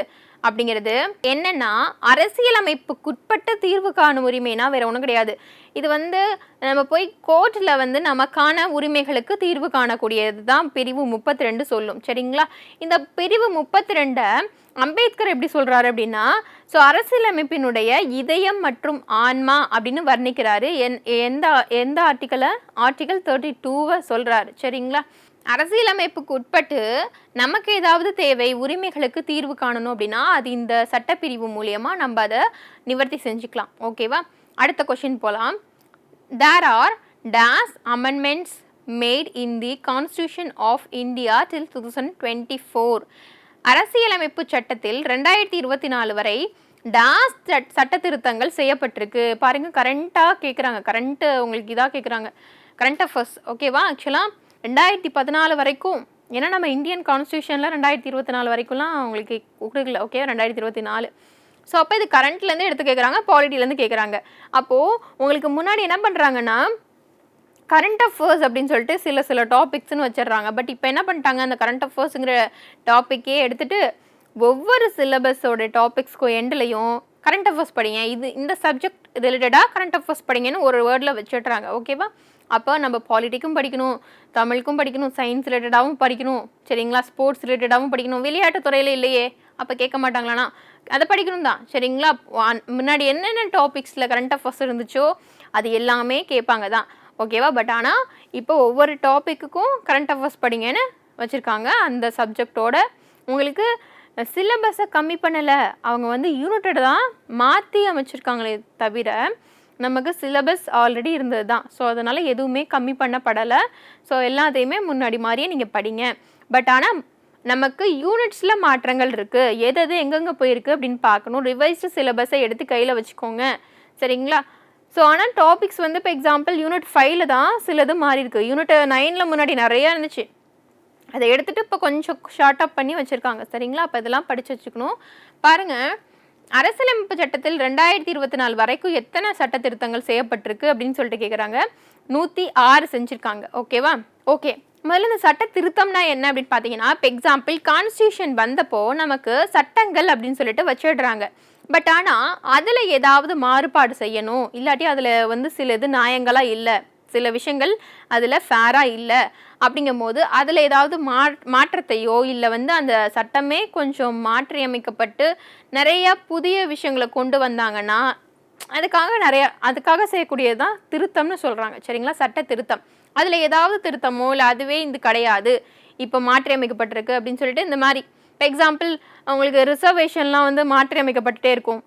அப்படிங்கிறது என்னன்னா அரசியலமைப்புக்குட்பட்ட தீர்வு காணும் உரிமைனா வேற ஒன்றும் கிடையாது. இது வந்து நம்ம போய் கோர்ட்டில் வந்து நமக்கான உரிமைகளுக்கு தீர்வு காணக்கூடியது தான் பிரிவு முப்பத்தி ரெண்டு சொல்லும். சரிங்களா? இந்த பிரிவு முப்பத்தி ரெண்டை அம்பேத்கர் எப்படி சொல்கிறாரு அப்படின்னா ஸோ அரசியலமைப்பினுடைய இதயம் மற்றும் ஆன்மா அப்படின்னு வர்ணிக்கிறாரு. என் எந்த எந்த ஆர்டிக்கலை ஆர்டிக்கல் தேர்ட்டி டூவை சொல்கிறாரு சரிங்களா? அரசியலமைப்புக்கு உட்பட்டு நமக்கு ஏதாவது தேவை உரிமைகளுக்கு தீர்வு காணணும் அப்படின்னா அது இந்த சட்டப்பிரிவு மூலியமாக நம்ம அதை நிவர்த்தி செஞ்சுக்கலாம். ஓகேவா அடுத்த கொஷின் போகலாம் there are dash amendments made in the constitution of India till two thousand twenty four அரசியலமைப்பு சட்டத்தில் ரெண்டாயிரத்தி இருபத்தி நாலு வரை டாஸ் சட்ட திருத்தங்கள் செய்யப்பட்டிருக்கு. பாருங்க கரண்ட்டாக கேட்குறாங்க கரண்ட்டு உங்களுக்கு இதாக கேட்குறாங்க கரண்ட் அஃபர்ஸ் ஓகேவா ஆக்சுவலாக ரெண்டாயிரத்தி பதினாலு வரைக்கும் ஏன்னா நம்ம இந்தியன் கான்ஸ்டியூஷனில் ரெண்டாயிரத்தி இருபத்தி நாலு வரைக்கும்லாம் அவங்களுக்கு கொடுக்கல ஓகே ரெண்டாயிரத்தி இருபத்தி நாலு. ஸோ அப்போ இது கரண்ட்லேருந்து எடுத்து கேட்குறாங்க பாலிட்டிலேருந்து கேட்குறாங்க அப்போது உங்களுக்கு முன்னாடி என்ன பண்ணுறாங்கன்னா கரண்ட் அஃபேர்ஸ் அப்படின்னு சொல்லிட்டு சில சில டாபிக்ஸ்னு வச்சிடுறாங்க. பட் இப்போ என்ன பண்ணிட்டாங்க? அந்த கரண்ட் அஃபேர்ஸுங்கிற டாப்பிக்கே எடுத்துகிட்டு ஒவ்வொரு சிலபஸோட டாபிக்ஸ்க்கும் எண்ட்லையும் கரண்ட் அஃபேர்ஸ் படிங்க. இது இந்த சப்ஜெக்ட் ரிலேட்டடாக கரண்ட் அஃபேர்ஸ் படிங்கன்னு ஒரு வேர்டில் வச்சுட்றாங்க. ஓகேவா அப்போ நம்ம பாலிட்டிக்கும் படிக்கணும் தமிழுக்கும் படிக்கணும் சயின்ஸ் ரிலேட்டடாகவும் படிக்கணும். சரிங்களா? ஸ்போர்ட்ஸ் ரிலேட்டடாகவும் படிக்கணும். விளையாட்டு துறையில் இல்லையே. அப்போ கேட்க மாட்டாங்களாண்ணா அதை படிக்கணும் தான். சரிங்களா? முன்னாடி என்னென்ன டாபிக்ஸில் கரண்ட் அஃபேர்ஸ் இருந்துச்சோ அது எல்லாமே கேட்பாங்க தான். ஓகேவா? பட் ஆனால் இப்போ ஒவ்வொரு டாப்பிக்குக்கும் கரண்ட் அஃபேர்ஸ் படிங்கன்னு வச்சுருக்காங்க. அந்த சப்ஜெக்டோட உங்களுக்கு சிலபஸை கம்மி பண்ணலை. அவங்க வந்து யூனிட்டை தான் மாற்றி அமைச்சிருக்காங்களே தவிர நமக்கு சிலபஸ் ஆல்ரெடி இருந்தது தான் ஸோ அதனால் எதுவுமே கம்மி பண்ணப்படலை. ஸோ எல்லாத்தையுமே முன்னாடி மாதிரியே நீங்கள் படிங்க. பட் ஆனால் நமக்கு யூனிட்ஸில் மாற்றங்கள் இருக்குது எது எது எங்கெங்கே போயிருக்கு அப்படின்னு பார்க்கணும். ரிவைஸ்டு சிலபஸை எடுத்து கையில் வச்சுக்கோங்க. சரிங்களா? ஸோ ஆனால் டாபிக்ஸ் வந்து இப்போ எக்ஸாம்பிள் யூனிட் ஃபைவ்ல தான் சிலது மாறி இருக்கு. யூனிட் நைனில் முன்னாடி நிறையா இருந்துச்சு. அதை எடுத்துட்டு இப்போ கொஞ்சம் ஷார்ட் அப் பண்ணி வச்சுருக்காங்க. சரிங்களா? அப்போ இதெல்லாம் படித்து வச்சுக்கணும். பாருங்கள் அரசியலமைப்பு சட்டத்தில் ரெண்டாயிரத்தி இருபத்தி நாலு வரைக்கும் எத்தனை சட்ட திருத்தங்கள் செய்யப்பட்டிருக்கு அப்படின்னு சொல்லிட்டு கேட்குறாங்க நூற்றி ஆறு செஞ்சுருக்காங்க. ஓகேவா ஓகே முதல்ல இந்த சட்ட திருத்தம்னா என்ன அப்படின்னு பார்த்தீங்கன்னா இப்போ எக்ஸாம்பிள் கான்ஸ்டியூஷன் வந்தப்போ நமக்கு சட்டங்கள் அப்படின்னு சொல்லிட்டு வச்சிடுறாங்க. பட் ஆனால் அதில் ஏதாவது மாறுபாடு செய்யணும். இல்லாட்டி அதில் வந்து சில இது நியாயங்களாக இல்லை. சில விஷயங்கள் அதில் ஃபேராக இல்லை. அப்படிங்கும்போது அதில் ஏதாவது மா மாற்றத்தையோ இல்லை வந்து அந்த சட்டமே கொஞ்சம் மாற்றியமைக்கப்பட்டு நிறையா புதிய விஷயங்களை கொண்டு வந்தாங்கன்னா அதுக்காக நிறைய அதுக்காக செய்யக்கூடியது தான் திருத்தம்னு சொல்கிறாங்க சரிங்களா? சட்ட திருத்தம். அதில் ஏதாவது திருத்தமோ இல்லை அதுவே இது கிடையாது. இப்போ மாற்றியமைக்கப்பட்டிருக்கு அப்படின்னு சொல்லிட்டு இந்த மாதிரி இப்போ எக்ஸாம்பிள் அவங்களுக்கு ரிசர்வேஷன்லாம் வந்து மாற்றி அமைக்கப்பட்டுட்டே இருக்கும்.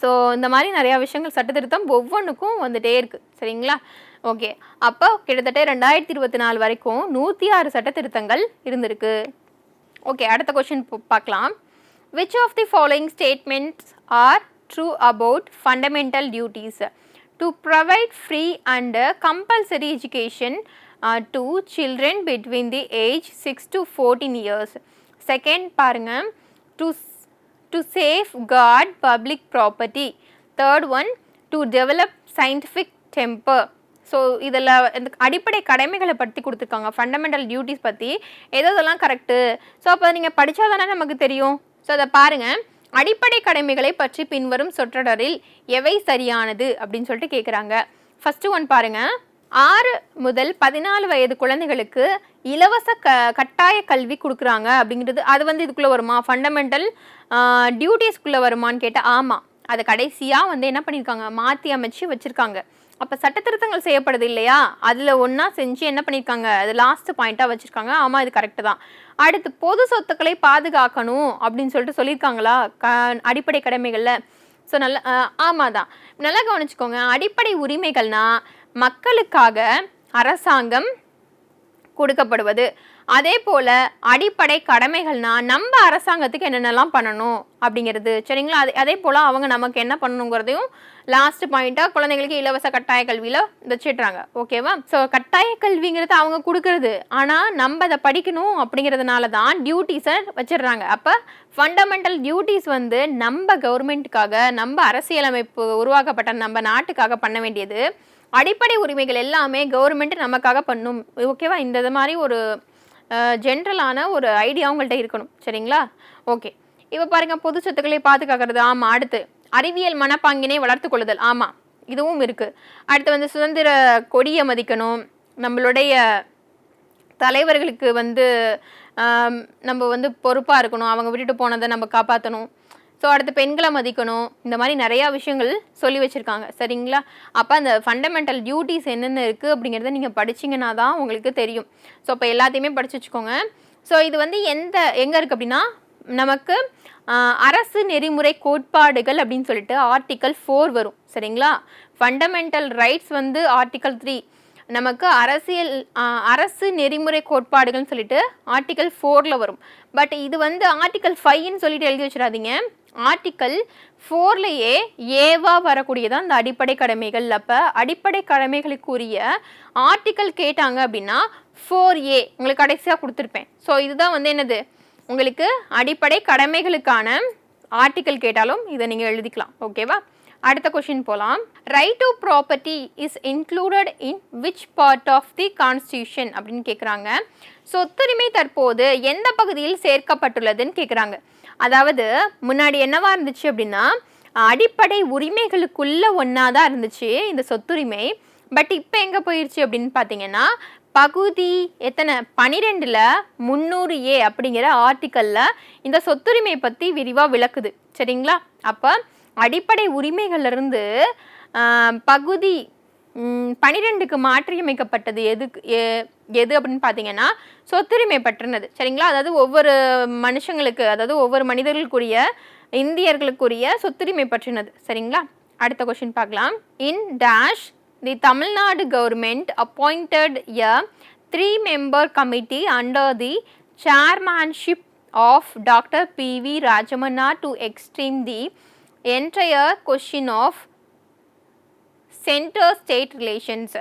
ஸோ இந்த மாதிரி நிறையா விஷயங்கள் சட்டத்திருத்தம் ஒவ்வொன்றுக்கும் வந்துகிட்டே இருக்குது சரிங்களா? ஓகே அப்போ கிட்டத்தட்ட ரெண்டாயிரத்தி இருபத்தி நாலு வரைக்கும் நூற்றி ஆறு சட்டத்திருத்தங்கள் இருந்திருக்கு. ஓகே அடுத்த கொஷின் பார்க்கலாம். Which of the following statements are true about fundamental duties to provide free and compulsory education to children between the age six to fourteen years second பாருங்கள் to to safeguard public property third one to develop scientific temper so இதில் இந்த அடிப்படை கடமைகளை பற்றி கொடுத்துருக்காங்க. Fundamental duties பற்றி எது இதெல்லாம் கரெக்டு ஸோ அப்போ நீங்கள் படித்தா தானே நமக்கு தெரியும். ஸோ அதை பாருங்கள் அடிப்படை கடமைகளை பற்றி பின்வரும் சொற்றொடரில் எவை சரியானது? அப்படின்னு சொல்லிட்டு கேட்குறாங்க ஃபஸ்ட்டு ஒன் பாருங்கள் ஆறு முதல் பதினாலு வயது குழந்தைகளுக்கு இலவச க கட்டாய கல்வி கொடுக்குறாங்க அப்படிங்கிறது அது வந்து இதுக்குள்ளே வருமா? ஃபண்டமெண்டல் டியூட்டிஸ்க்குள்ளே வருமான்னு கேட்டால் ஆமாம் அதை கடைசியாக வந்து என்ன பண்ணியிருக்காங்க மாற்றி அமைச்சு வச்சுருக்காங்க. அப்போ சட்ட திருத்தங்கள் செய்யப்படுது இல்லையா? அதில் ஒன்றா செஞ்சு என்ன பண்ணியிருக்காங்க அது லாஸ்ட் பாயிண்ட்டாக வச்சுருக்காங்க. ஆமாம் இது கரெக்டு தான். அடுத்து பொது சொத்துக்களை பாதுகாக்கணும் அப்படின்னு சொல்லிட்டு சொல்லியிருக்காங்களா க அடிப்படை கடமைகளில். ஸோ நல்ல ஆமாம் தான் நல்லா கவனிச்சுக்கோங்க. அடிப்படை உரிமைகள்னால் மக்களுக்காக அரசாங்கம் கொடுக்கப்படுவது. அதே போல் அடிப்படை கடமைகள்னா நம்ம அரசாங்கத்துக்கு என்னென்னலாம் பண்ணணும் அப்படிங்கிறது. சரிங்களா? அதே அதே போல் அவங்க நமக்கு என்ன பண்ணணுங்கிறதையும் லாஸ்ட் பாயிண்ட்டாக குழந்தைங்களுக்கு இலவச கட்டாய கல்வியில் வச்சிடுறாங்க. ஓகேவா ஸோ கட்டாய கல்விங்கிறது அவங்க கொடுக்கறது. ஆனால் நம்ம அதை படிக்கணும் அப்படிங்கிறதுனால தான் டியூட்டிஸை வச்சிடுறாங்க. அப்போ ஃபண்டமெண்டல் டியூட்டிஸ் வந்து நம்ம கவர்மெண்ட்டுக்காக நம்ம அரசியலமைப்பு உருவாக்கப்பட்ட நம்ம நாட்டுக்காக பண்ண வேண்டியது அடிப்படை உரிமைகள் எல்லாமே கவர்மெண்ட் நமக்காக பண்ணும். ஓகேவா இந்த மாதிரி ஒரு ஜென்ரலான ஒரு ஐடியா உங்கள்கிட்ட இருக்கணும். சரிங்களா? ஓகே இப்போ பாருங்கள் பொது சொத்துக்களை பாதுகாக்கிறது. ஆமாம் அடுத்து. அறிவியல் மனப்பாங்கினை வளர்த்து கொள்ளுதல். ஆமாம் இதுவும் இருக்குது அடுத்து வந்து சுதந்திர கொடியை மதிக்கணும். நம்மளுடைய தலைவர்களுக்கு வந்து நம்ம வந்து பொறுப்பாக இருக்கணும். அவங்க விட்டுட்டு போனதை நம்ம காப்பாற்றணும் ஸோ அடுத்து பெண்களை மதிக்கணும். இந்த மாதிரி நிறையா விஷயங்கள் சொல்லி வச்சுருக்காங்க. சரிங்களா? அப்போ அந்த ஃபண்டமெண்டல் டியூட்டிஸ் என்னென்ன இருக்குது அப்படிங்கிறத நீங்கள் படிச்சிங்கன்னா தான் உங்களுக்கு தெரியும். ஸோ இப்போ எல்லாத்தையுமே படிச்சு வச்சுக்கோங்க. ஸோ இது வந்து எந்த எங்கே இருக்குது அப்படின்னா நமக்கு அரசு நெறிமுறை கோட்பாடுகள் அப்படின்னு சொல்லிட்டு ஆர்டிக்கல் ஃபோர் வரும். சரிங்களா? ஃபண்டமெண்டல் ரைட்ஸ் வந்து ஆர்டிக்கல் த்ரீ நமக்கு அரசியல் அரசு நெறிமுறை கோட்பாடுகள்னு சொல்லிட்டு ஆர்டிக்கல் ஃபோரில் வரும். பட் இது வந்து ஆர்டிக்கல் ஃபைவ்னு சொல்லிட்டு எழுதி வச்சிடாதீங்க. ஆர்டிக்கல் ஃபோர்லேயே ஏவாக வரக்கூடியதான் அந்த அடிப்படை கடமைகள். அப்போ அடிப்படை கடமைகளுக்குரிய ஆர்டிக்கல் கேட்டாங்க அப்படின்னா ஃபோர் ஏ உங்களுக்கு கடைசியாக கொடுத்துருப்பேன். ஸோ இதுதான் வந்து என்னது? உங்களுக்கு அடிப்படை கடமைகளுக்கான ஆர்டிக்கல் கேட்டாலும் இதை நீங்கள் எழுதிக்கலாம். ஓகேவா அடுத்த கொஷின் போகலாம் right to property is included in which part of the constitution அப்படின்னு கேட்குறாங்க சொத்துரிமை தற்போது எந்த பகுதியில் சேர்க்கப்பட்டுள்ளதுன்னு கேட்குறாங்க அதாவது முன்னாடி என்னவா இருந்துச்சு அப்படின்னா அடிப்படை உரிமைகளுக்குள்ள ஒன்றா தான் இருந்துச்சு இந்த சொத்துரிமை. பட் இப்போ எங்கே போயிடுச்சு அப்படின்னு பார்த்தீங்கன்னா பகுதி எத்தனை? பனிரெண்டில் முந்நூறு ஏ அப்படிங்கிற ஆர்டிக்கலில் இந்த சொத்துரிமை பற்றி விரிவாக விளக்குது. சரிங்களா? அப்போ அடிப்படை உரிமைகள்லேருந்து பகுதி பனிரெண்டுக்கு மாற்றியமைக்கப்பட்டது எதுக்கு எது அப்படின்னு பார்த்தீங்கன்னா சொத்துரிமை பற்றினது. சரிங்களா? அதாவது ஒவ்வொரு மனுஷங்களுக்கு அதாவது ஒவ்வொரு மனிதர்களுக்குரிய இந்தியர்களுக்குரிய சொத்துரிமை பற்றினது. சரிங்களா? அடுத்த கொஷின் பார்க்கலாம். In dash the Tamil Nadu government appointed a three member committee under the chairmanship of doctor P V Rajamanna to extreme the entire question of centre state relations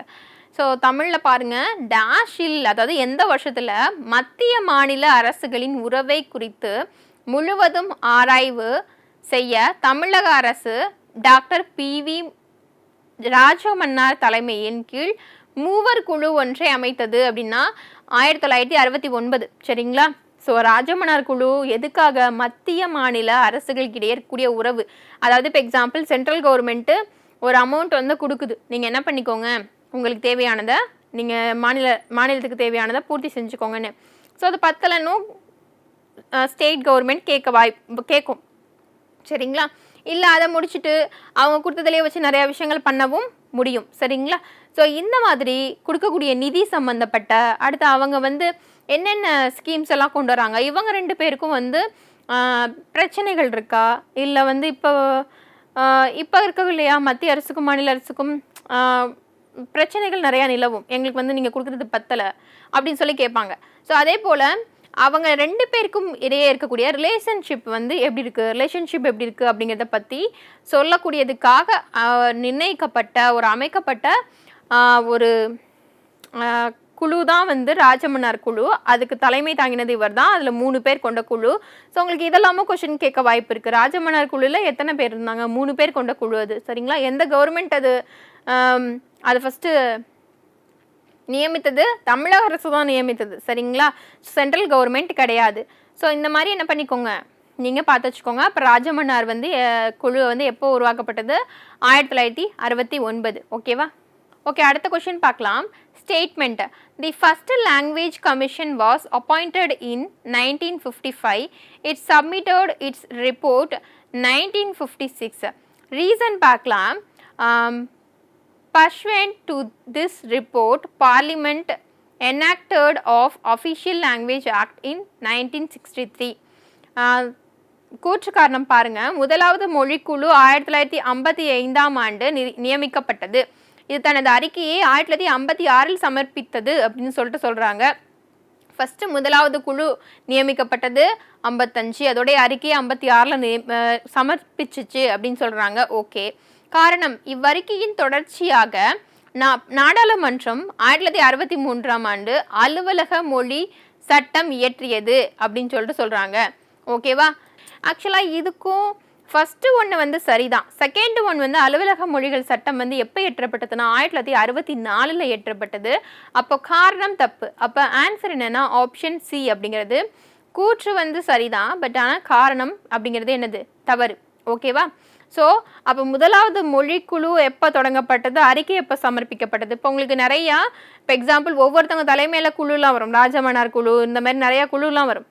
so தமிழில் பாருங்கள் டேஷில் அதாவது எந்த வருஷத்தில் மத்திய மாநில அரசுகளின் உறவை குறித்து முழுவதும் ஆராய்வு செய்ய தமிழக அரசு டாக்டர் பி வி ராஜமன்னார் தலைமையின் கீழ் மூவர் குழு ஒன்றை அமைத்தது அப்படின்னா ஆயிரத்தி தொள்ளாயிரத்தி அறுபத்தி ஒன்பது. சரிங்களா? ஸோ ராஜமன்னார் குழு எதுக்காக மத்திய மாநில அரசுகளுக்கிடையே இருக்கக்கூடிய உறவு? அதாவது இப்போ எக்ஸாம்பிள் சென்ட்ரல் கவர்மெண்ட்டு ஒரு அமௌண்ட் வந்து கொடுக்குது. நீங்கள் என்ன பண்ணிக்கோங்க? உங்களுக்கு தேவையானதை நீங்கள் மாநில மாநிலத்துக்கு தேவையானதை பூர்த்தி செஞ்சுக்கோங்கன்னு. ஸோ அது பத்தலைன்னும் ஸ்டேட் கவர்மெண்ட் கேட்க வாய்ப்பு கேட்கும் சரிங்களா? இல்லை அதை முடிச்சுட்டு அவங்க கொடுத்ததுலேயே வச்சு நிறையா விஷயங்கள் பண்ணவும் முடியும். சரிங்களா? ஸோ இந்த மாதிரி கொடுக்கக்கூடிய நிதி சம்மந்தப்பட்ட அடுத்து அவங்க வந்து என்னென்ன ஸ்கீம்ஸ் எல்லாம் கொண்டு வராங்க? இவங்க ரெண்டு பேருக்கும் வந்து பிரச்சனைகள் இருக்கா? இல்லை வந்து இப்போ இப்போ இருக்கவும் இல்லையா? மத்திய அரசுக்கும் மாநில அரசுக்கும் பிரச்சனைகள் நிறையா நிலவும். எங்களுக்கு வந்து நீங்கள் கொடுக்குறது பத்தலை அப்படின்னு சொல்லி கேட்பாங்க. ஸோ அதே போல் அவங்க ரெண்டு பேருக்கும் இடையே இருக்கக்கூடிய ரிலேஷன்ஷிப் வந்து எப்படி இருக்குது ரிலேஷன்ஷிப் எப்படி இருக்குது அப்படிங்கிறத பற்றி சொல்லக்கூடியதுக்காக நிர்ணயிக்கப்பட்ட ஒரு அமைக்கப்பட்ட ஒரு குழு தான் வந்து ராஜமன்னார் குழு. அதுக்கு தலைமை தாங்கினது இவர் தான் அதில் மூணு பேர் கொண்ட குழு. ஸோ உங்களுக்கு இதெல்லாமும் கொஷின் கேட்க வாய்ப்பு இருக்குது ராஜமன்னார் குழுவில் எத்தனை பேர் இருந்தாங்க? மூணு பேர் கொண்ட குழு அது. சரிங்களா? எந்த கவர்மெண்ட் அது? அது ஃபஸ்ட்டு நியமித்தது? தமிழக அரசு தான் நியமித்தது. சரிங்களா? சென்ட்ரல் கவர்மெண்ட் கிடையாது. ஸோ இந்த மாதிரி என்ன பண்ணிக்கோங்க? நீங்கள் பார்த்து வச்சுக்கோங்க. அப்போ ராஜமன்னார் வந்து குழு வந்து எப்போ உருவாக்கப்பட்டது? ஆயிரத்தி தொள்ளாயிரத்தி அறுபத்தி ஒன்பது. ஓகேவா ஓகே அடுத்த கொஷின் பார்க்கலாம். Statement the first language commission was appointed in nineteen fifty five its submitted its report nineteen fifty six reason பார்க்கலாம் um, Pursuant to this report, Parliament enacted of Official Language Act in 1963. கூற்று காரணம் பாருங்க. முதலாவது மொழிக்குழு ஆயிரத்தி தொள்ளாயிரத்தி ஐம்பத்தி ஐந்தாம் ஆண்டு நியமிக்கப்பட்டது. இது தனது அறிக்கையை ஆயிரத்தி தொள்ளாயிரத்தி ஐம்பத்தி ஆறில் சமர்ப்பித்தது அப்படின்னு சொல்லிட்டு சொல்கிறாங்க ஃபஸ்ட்டு முதலாவது குழு நியமிக்கப்பட்டது ஐம்பத்தஞ்சு. அதோடைய அறிக்கையை ஐம்பத்தி ஆறில் சமர்ப்பிச்சிச்சு அப்படின்னு சொல்கிறாங்க ஓகே காரணம் இவ்வறிக்கையின் தொடர்ச்சியாக நா நாடாளுமன்றம் ஆயிரத்தி தொள்ளாயிரத்தி அறுபத்தி மூன்றாம் ஆண்டு அலுவலக மொழி சட்டம் இயற்றியது அப்படின்னு சொல்லிட்டு சொல்கிறாங்க ஓகேவா ஆக்சுவலாக இதுக்கும் ஃபஸ்ட்டு ஒன்று வந்து சரிதான். செகண்ட் ஒன் வந்து அலுவலக மொழிகள் சட்டம் வந்து எப்போ ஏற்றப்பட்டதுன்னா ஆயிரத்தி தொள்ளாயிரத்தி அறுபத்தி நாலில் ஏற்றப்பட்டது அப்போ காரணம் தப்பு. அப்போ ஆன்சர் என்னென்னா ஆப்ஷன் சி அப்படிங்கிறது. கூற்று வந்து சரிதான் பட் ஆனால் காரணம் அப்படிங்கிறது என்னது? தவறு. ஓகேவா ஸோ அப்போ முதலாவது மொழிக்குழு எப்போ தொடங்கப்பட்டது? அறிக்கை எப்போ சமர்ப்பிக்கப்பட்டது? இப்போ உங்களுக்கு நிறையா இப்போ எக்ஸாம்பிள் ஒவ்வொருத்தவங்க தலைமையில் குழுலாம் வரும். ராஜமன்னார் குழு இந்த மாதிரி நிறையா குழுலாம் வரும்.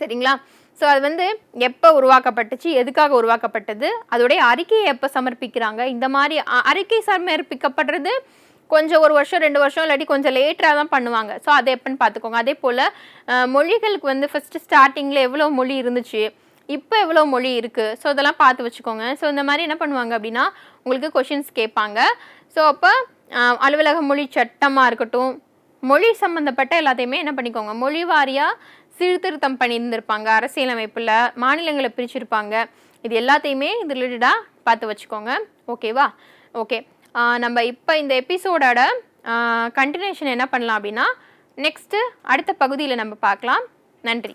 சரிங்களா? ஸோ அது வந்து எப்போ உருவாக்கப்பட்டுச்சு எதுக்காக உருவாக்கப்பட்டது அதோடைய அறிக்கையை எப்போ சமர்ப்பிக்கிறாங்க இந்த மாதிரி அறிக்கை சமர்ப்பிக்கப்படுறது கொஞ்சம் ஒரு வருஷம் ரெண்டு வருஷம் இல்லாட்டி கொஞ்சம் லேட்டராக தான் பண்ணுவாங்க. ஸோ அதை எப்போன்னு பார்த்துக்கோங்க அதே போல் மொழிகளுக்கு வந்து ஃபஸ்ட்டு ஸ்டார்டிங்கில் எவ்வளோ மொழி இருந்துச்சு இப்போ எவ்வளோ மொழி இருக்குது ஸோ இதெல்லாம் பார்த்து வச்சுக்கோங்க. ஸோ இந்த மாதிரி என்ன பண்ணுவாங்க அப்படின்னா உங்களுக்கு கொஷின்ஸ் கேட்பாங்க. ஸோ அப்போ அலுவலக மொழி சட்டமாக இருக்கட்டும் மொழி சம்மந்தப்பட்ட எல்லாத்தையுமே என்ன பண்ணிக்கோங்க மொழி வாரியாக சீர்திருத்தம் பண்ணியிருந்திருப்பாங்க. அரசியலமைப்பில் மாநிலங்களை பிரிச்சிருப்பாங்க. இது எல்லாத்தையுமே இது ரிலேட்டடாக பார்த்து வச்சுக்கோங்க. ஓகேவா ஓகே நம்ம இப்போ இந்த எபிசோடோட கண்டினியூஷன் என்ன பண்ணலாம் அப்படின்னா நெக்ஸ்ட்டு அடுத்த பகுதியில் நம்ம பார்க்கலாம். நன்றி.